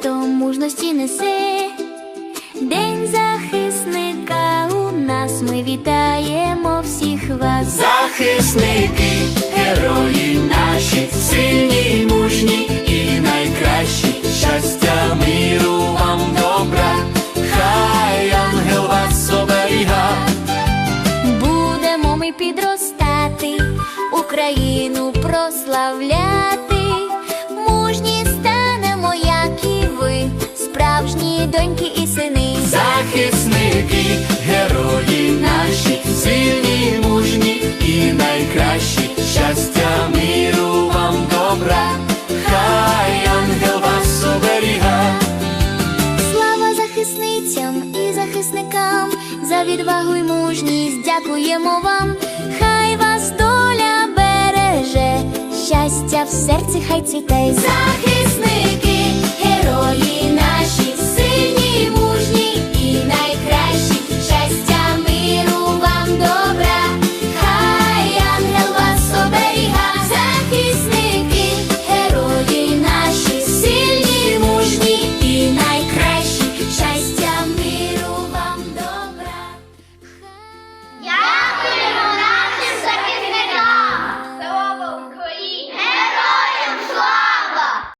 свято мужності несе. День захисника у нас ми вітаємо всіх вас. Захисники, герої наші, сильні, мужні і найкращі. Щастя, миру вам добра, хай ангел вас оберіга. Будемо ми підростати, Україну прославляти. Доньки і сини. Захисники, герої наші, сильні, мужні і найкращі. Щастя, миру вам добра, хай ангел вас оберіга. Слава захисницям і захисникам за відвагу й мужність дякуємо вам. Хай вас доля береже, щастя в серці хай цвіте. Захисники